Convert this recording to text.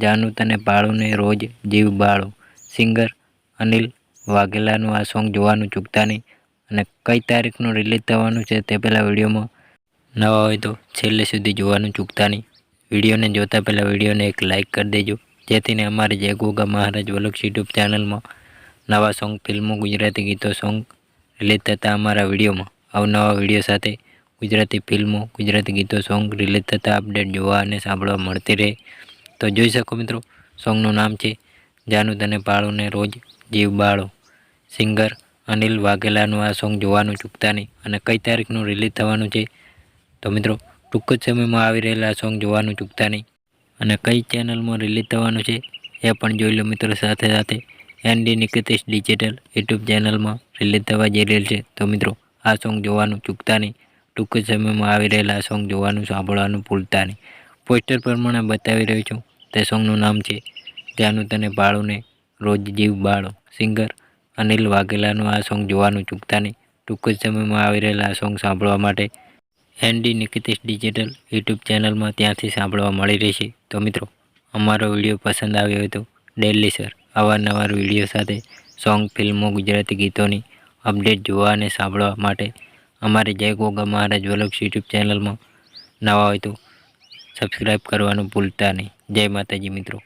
જાનું તને પાળુને રોજ જીવ બાળો, સિંગર અનિલ વાઘેલાનું આ સોંગ જોવાનું ચૂકતા નહીં અને કઈ તારીખનું રિલીઝ થવાનું છે તે પહેલાં વિડીયોમાં નવા હોય તો છેલ્લે સુધી જોવાનું ચૂકતા નહીં. વિડીયોને જોતા પહેલાં વિડીયોને એક લાઇક કરી દેજો. જેથીને અમારી જય ગોગા મહારાજ વલક્ષ યુટ્યુબ ચેનલમાં નવા સોંગ, ફિલ્મો, ગુજરાતી ગીતો, સોંગ રિલીઝ થતાં અમારા વિડીયોમાં અવનવા વીડિયો સાથે ગુજરાતી ફિલ્મો, ગુજરાતી ગીતો, સોંગ રિલીઝ થતા અપડેટ જોવા અને સાંભળવા મળતી રહે. તો જોઈ શકો મિત્રો, સોંગનું નામ છે જાનું તને પાળોને રોજ જીવ બાળો. સિંગર અનિલ વાઘેલાનું આ સોંગ જોવાનું ચૂકતા નહીં અને કઈ તારીખનું રિલીઝ થવાનું છે તો મિત્રો, ટૂંક જ સમયમાં આવી રહેલા સોંગ જોવાનું ચૂકતા નહીં અને કઈ ચેનલમાં રિલીઝ થવાનું છે એ પણ જોઈ લો મિત્રો સાથે સાથે. એનડી નિકેતેશ ડિજિટલ યુટ્યુબ ચેનલમાં રિલીઝ થવા જઈ રહેલ છે તો મિત્રો, આ સોંગ જોવાનું ચૂકતા નહીં. ટૂંક જ સમયમાં આવી રહેલા સોંગ જોવાનું સાંભળવાનું ભૂલતા નહીં. પોસ્ટર પ્રમાણે બતાવી રહ્યો છું. તે સોંગનું નામ છે જાનું તને બાળુને રોજ જીવ બાળો. સિંગર અનિલ વાઘેલાનું આ સોંગ જોવાનું ચૂકતા નહીં. ટૂંક જ સમયમાં આવી રહેલા આ સોંગ સાંભળવા માટે એનડી નિકિતેશ ડિજિટલ યુટ્યુબ ચેનલમાં ત્યાંથી સાંભળવા મળી રહેશે. તો મિત્રો, અમારો વીડિયો પસંદ આવ્યો હોય તો ડેલી સર અવારનવાર વીડિયો સાથે સોંગ, ફિલ્મો, ગુજરાતી ગીતોની અપડેટ જોવા અને સાંભળવા માટે અમારી જય ગોગા મહારાજ વલક્ષ યુટ્યુબ ચેનલમાં નવા હોય તો સબસ્ક્રાઈબ કરવાનું ભૂલતા નહીં. જય માતાજી મિત્રો.